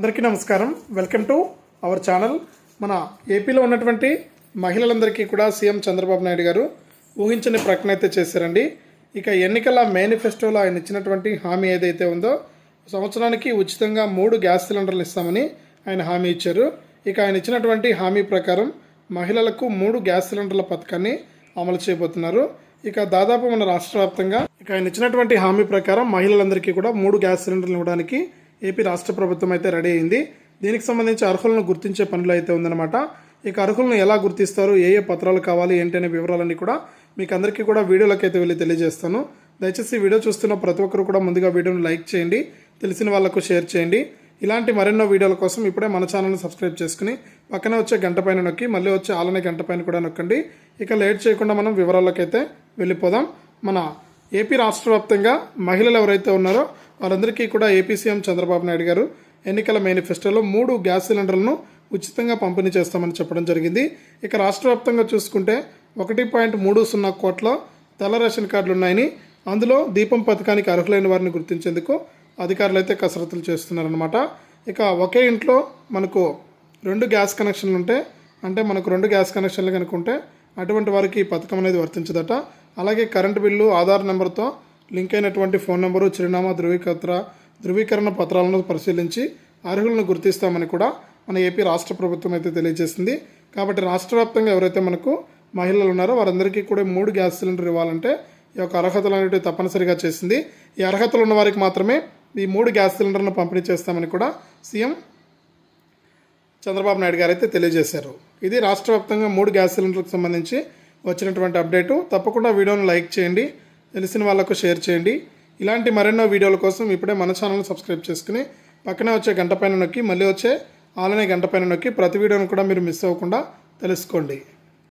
అందరికీ నమస్కారం. Welcome to our channel. మన ఏపీలో ఉన్నటువంటి మహిళలందరికీ కూడా సీఎం చంద్రబాబు నాయుడు గారు ఊహించని ప్రకటన అయితే చేశారండి. ఇక ఎన్నికల మేనిఫెస్టోలో ఆయన ఇచ్చినటువంటి హామీ ఏదైతే ఉందో సంవత్సరానికి ఉచితంగా మూడు గ్యాస్ సిలిండర్లు ఇస్తామని ఆయన హామీ ఇచ్చారు. ఇక ఆయన ఇచ్చినటువంటి హామీ ప్రకారం మహిళలకు మూడు గ్యాస్ సిలిండర్ల పథకాన్ని అమలు చేయబోతున్నారు. ఇక దాదాపు మన రాష్ట్ర వ్యాప్తంగా ఇక ఆయన ఇచ్చినటువంటి హామీ ప్రకారం మహిళలందరికీ కూడా మూడు గ్యాస్ సిలిండర్లు ఇవ్వడానికి ఏపీ రాష్ట్ర ప్రభుత్వం అయితే రెడీ అయింది. దీనికి సంబంధించి అర్హులను గుర్తించే పనులు అయితే ఉందన్నమాట. ఇక అర్హులను ఎలా గుర్తిస్తారు ఏ ఏ పత్రాలు కావాలి ఏంటి అనే వివరాలన్నీ కూడా మీకు అందరికీ కూడా వీడియోలోకి అయితే వెళ్ళి తెలియజేస్తాను. దయచేసి వీడియో చూస్తున్న ప్రతి ఒక్కరు కూడా ముందుగా వీడియోను లైక్ చేయండి తెలిసిన వాళ్ళకు షేర్ చేయండి. ఇలాంటి మరెన్నో వీడియోల కోసం ఇప్పుడే మన ఛానల్ని సబ్స్క్రైబ్ చేసుకుని పక్కనే వచ్చే గంట పైన నొక్కి మళ్ళీ వచ్చే ఆలనే గంట పైన కూడా నొక్కండి. ఇక లేట్ చేయకుండా మనం వివరాల్లోకి అయితే వెళ్ళిపోదాం. మన ఏపీ రాష్ట్ర వ్యాప్తంగా మహిళలు ఎవరైతే ఉన్నారో వాళ్ళందరికీ కూడా ఏపీ సీఎం చంద్రబాబు నాయుడు గారు ఎన్నికల మేనిఫెస్టోలో మూడు గ్యాస్ సిలిండర్లను ఉచితంగా పంపిణీ చేస్తామని చెప్పడం జరిగింది. ఇక రాష్ట్ర వ్యాప్తంగా చూసుకుంటే ఒకటి పాయింట్ మూడు సున్నా కోట్ల తెల్ల రేషన్ కార్డులు ఉన్నాయని అందులో దీపం పథకానికి అర్హులైన వారిని గుర్తించేందుకు అధికారులు అయితే కసరత్తులు చేస్తున్నారనమాట ఇక ఒకే ఇంట్లో మనకు రెండు గ్యాస్ కనెక్షన్లు ఉంటే అంటే మనకు రెండు గ్యాస్ కనెక్షన్లు కనుక ఉంటే అటువంటి వారికి ఈ పథకం అనేది వర్తించదట. అలాగే కరెంటు బిల్లు ఆధార్ నెంబర్తో లింక్ అయినటువంటి ఫోన్ నెంబరు చిరునామా ధృవీకరణ ధృవీకరణ పత్రాలను పరిశీలించి అర్హులను గుర్తిస్తామని కూడా మన ఏపీ రాష్ట్ర ప్రభుత్వం అయితే తెలియజేసింది. కాబట్టి రాష్ట్ర వ్యాప్తంగా ఎవరైతే మనకు మహిళలు ఉన్నారో వారందరికీ కూడా మూడు గ్యాస్ సిలిండర్ ఇవ్వాలంటే ఈ యొక్క అర్హతలు అనేవి తప్పనిసరిగా చేసింది. ఈ అర్హతలు ఉన్న వారికి మాత్రమే ఈ మూడు గ్యాస్ సిలిండర్ను పంపిణీ చేస్తామని కూడా సీఎం చంద్రబాబు నాయుడు గారు అయితే తెలియజేశారు. ఇది రాష్ట్ర వ్యాప్తంగా మూడు గ్యాస్ సిలిండర్లకు సంబంధించి వచ్చినటువంటి అప్డేటు తప్పకుండా వీడియోను లైక్ చేయండి తెలిసిన వాళ్ళకు షేర్ చేయండి. ఇలాంటి మరెన్నో వీడియోల కోసం ఇప్పుడే మన ఛానల్ సబ్స్క్రైబ్ చేసుకుని పక్కనే వచ్చే గంట పైన నొక్కి మళ్ళీ వచ్చే ఆలనే గంట పైన నొక్కి ప్రతి వీడియోను కూడా మీరు మిస్ అవ్వకుండా తెలుసుకోండి.